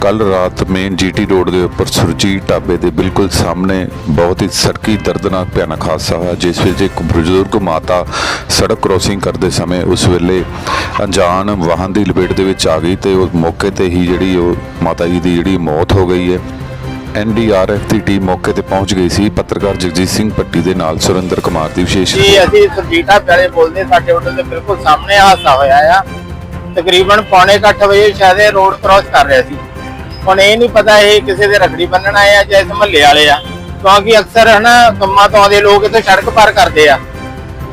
ਕੱਲ ਰਾਤ main GT road ਦੇ ਉੱਪਰ ਸੁਰਜੀਤ ਢਾਬੇ ਦੇ ਬਿਲਕੁਲ ਸਾਹਮਣੇ ਬਹੁਤ ਹੀ ਸੜਕੀ ਦਰਦਨਾਕ ਭਿਆਨਕ ਹਾਦਸਾ ਹੋਇਆ ਜਿਸ ਵਿੱਚ ਇੱਕ ਬਜ਼ੁਰਗ ਮਾਤਾ ਸੜਕ ਕ੍ਰੋਸਿੰਗ ਕਰਦੇ ਸਮੇਂ ਉਸ ਵੇਲੇ ਅਣਜਾਣ ਵਾਹਨ ਦੀ ਲਪੇਟ ਦੇ ਵਿੱਚ ਆ ਗਈ ਤੇ ਉਹ ਮੌਕੇ ਤੇ ਹੀ ਜਿਹੜੀ ਉਹ ਮਾਤਾ ਜੀ ਦੀ ਜਿਹੜੀ ਮੌਤ ਹੋ ਗਈ ਹੈ। ਐਨਡੀਆਰਐਫ ਦੀ ਟੀਮ ਮੌਕੇ ਤੇ ਪਹੁੰਚ ਗਈ ਸੀ। ਪੱਤਰਕਾਰ ਜਗਜੀਤ ਸਿੰਘ ਪੱਟੀ ਦੇ ਨਾਲ ਸੁਰਿੰਦਰ ਕੁਮਾਰ ਦੀ ਵਿਸ਼ੇਸ਼ ਜੀ ਅਸੀਂ ਸਰਜੀਤਾ ਪਿਆਰੇ ਬੋਲਦੇ ਸਾਡੇ ਹੋਟਲ ਦੇ ਬਿਲਕੁਲ ਸਾਹਮਣੇ ਹਾਦਸਾ ਹੋਇਆ ਆ। ਤਕਰੀਬਨ ਪੌਣੇ ਵਜੇ ਸ਼ਾਇਦ ਰੋਡ ਕ੍ਰਾਸ ਕਰ ਰਿਹਾ ਸੀ। ਹੁਣ ਇਹ ਨਹੀਂ ਪਤਾ ਇਹ ਕਿਸੇ ਦੇ ਰਖੜੀ ਬੰਨਣ ਆਏ ਆ ਜਾਂ ਇਸ ਮਹੱਲੇ ਵਾਲੇ ਆ। ਕਿਉਂਕਿ ਅਕਸਰ ਹਨਾ ਕੰਮਾਂ ਤੋਂ ਆਉਂਦੇ ਲੋਕ ਇੱਥੇ ਸੜਕ ਪਾਰ ਕਰਦੇ ਆ।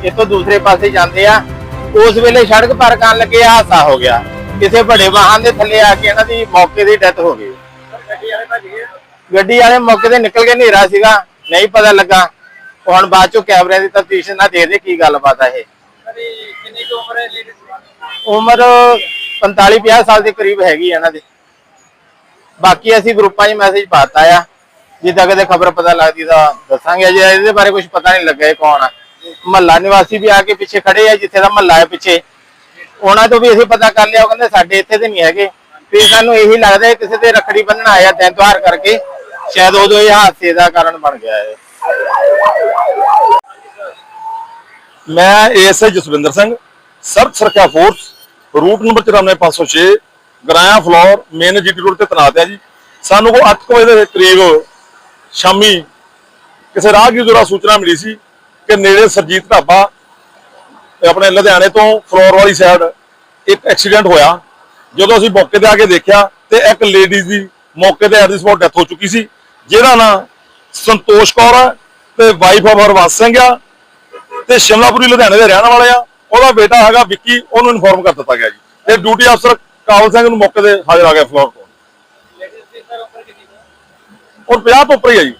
ਇੱਥੋਂ ਦੂਸਰੇ ਪਾਸੇ ਜਾਂਦੇ ਆ। ਉਸ ਵੇਲੇ ਸੜਕ ਪਾਰ ਕਰਨ ਲੱਗੇ ਹਾਦਸਾ ਹੋ ਗਿਆ। ਕਿਸੇ ਵੱਡੇ ਵਾਹਨ ਦੇ ਥੱਲੇ ਆ ਕੇ ਇਹਨਾਂ ਦੀ ਮੌਕੇ ਦੀ ਡੈਥ ਹੋ ਗਈ। ਗੱਡੀ ਵਾਲੇ ਮੌਕੇ ਤੇ ਨਿਕਲ ਕੇ ਹਨੇਰਾ ਸੀਗਾ। ਨਹੀਂ ਪਤਾ ਲੱਗਾ। ਹੁਣ ਬਾਅਦ ਚੋਂ ਕੈਮਰੇ ਦੀ ਤਫਤੀਸ਼ ਨਾਲ ਦੇਖਦੇ ਕੀ ਗੱਲਬਾਤ ਆ ਇਹ। ਕਿੰਨੀ ਉਮਰ ਹੈ ਉਮਰ 45 50 ਸਾਲ ਦੇ ਕਰੀਬ ਹੈਗੀ ਆ ਇਹਨਾਂ ਦੀ। ਬਾਕੀ ਅਸੀਂ ਗਰੁੱਪਾਂ 'ਚ ਮੈਸੇਜ ਪਾਤਾ ਆ। ਜਿੱਦਾਂ ਕਦੇ ਖਬਰ ਪਤਾ ਲੱਗਦੀ ਤਾਂ ਦੱਸਾਂਗੇ। ਅਜੇ ਇਹਦੇ ਬਾਰੇ ਕੁਝ ਪਤਾ ਨਹੀਂ ਲੱਗਾ ਇਹ ਕੌਣ ਆ। ਮਹੱਲਾ ਨਿਵਾਸੀ ਵੀ ਆ ਕੇ ਪਿੱਛੇ ਖੜੇ ਆ, ਜਿੱਥੇ ਦਾ ਮਹੱਲਾ ਹੈ ਪਿੱਛੇ। ਉਹਨਾਂ ਤੋਂ ਵੀ ਅਸੀਂ ਪਤਾ ਕਰ ਲਿਆ, ਉਹ ਕਹਿੰਦੇ ਸਾਡੇ ਇੱਥੇ ਤੇ ਨਹੀਂ ਹੈਗੇ। ਫਿਰ ਸਾਨੂੰ ਇਹੀ ਲੱਗਦਾ ਹੈ ਕਿਸੇ ਦੇ ਰੱਖੜੀ ਬੰਨਣ ਆਇਆ ਦਿਨ ਤਿਉਹਾਰ ਕਰਕੇ। ਸ਼ਾਇਦ ਉਦੋਂ ਇਹ ਹਾਦਸੇ ਦਾ ਕਾਰਨ ਬਣ ਗਿਆ ਹੈ ਮੈਂ ASI Jaswinder Singh Sarab Surakhia force route number 94506 Goraya Phillaur main GT road ਤੇ ਤੈਨਾਤ ਹੈ ਜੀ। ਸਾਨੂੰ ਕੋ 8 ਵਜੇ ਦੇ ਕਰੀਬ ਸ਼ਾਮੀ ਕਿਸੇ ਰਾਹਗੀਰ ਦੁਆਰਾ ਸੂਚਨਾ ਮਿਲੀ ਸੀ ਕਿ ਨੇੜੇ ਸਰਜੀਤ ਢਾਬਾ ਆਪਣੇ ਲੁਧਿਆਣੇ ਤੋਂ ਫਲੋਰ ਵਾਲੀ ਸਾਈਡ ਇੱਕ ਐਕਸੀਡੈਂਟ ਹੋਇਆ। ਜਦੋਂ ਅਸੀਂ ਮੌਕੇ ਤੇ ਆ ਕੇ ਦੇਖਿਆ ਤੇ ਇੱਕ ਲੇਡੀਜ਼ ਦੀ ਮੌਕੇ ਤੇ ਐਟ ਸਪੌਟ ਡੈਥ ਹੋ ਚੁੱਕੀ ਸੀ, ਜਿਹਦਾ ਨਾਂ ਸੰਤੋਸ਼ ਕੌਰ ਹੈ ਤੇ ਵਾਈਫ ਆਫ ਹਰਵੰਸ ਸਿੰਘ ਆ ਤੇ ਸ਼ਿਮਲਾਪੁਰੀ ਲੁਧਿਆਣੇ ਦੇ ਰਹਿਣ ਵਾਲੇ ਆ। ਉਹਦਾ ਬੇਟਾ ਹੈਗਾ ਵਿੱਕੀ, ਉਹਨੂੰ ਇਨਫੋਰਮ ਕਰ ਦਿੱਤਾ ਗਿਆ ਜੀ। ਤੇ ਡਿਊਟੀ ਅਫਸਰ ਕਾਬਲ ਸਿੰਘ ਨੂੰ ਮੌਕੇ ਤੇ ਹਾਜ਼ਰ ਆ ਗਿਆ ਫਲੋਰ ਤੋਂ ਲੇਡੀਜ਼ ਦੀ ਸਰ ਹੈ? ਔਰ 50 ਤੋਂ ਉੱਪਰ ਹੀ ਆ ਜੀ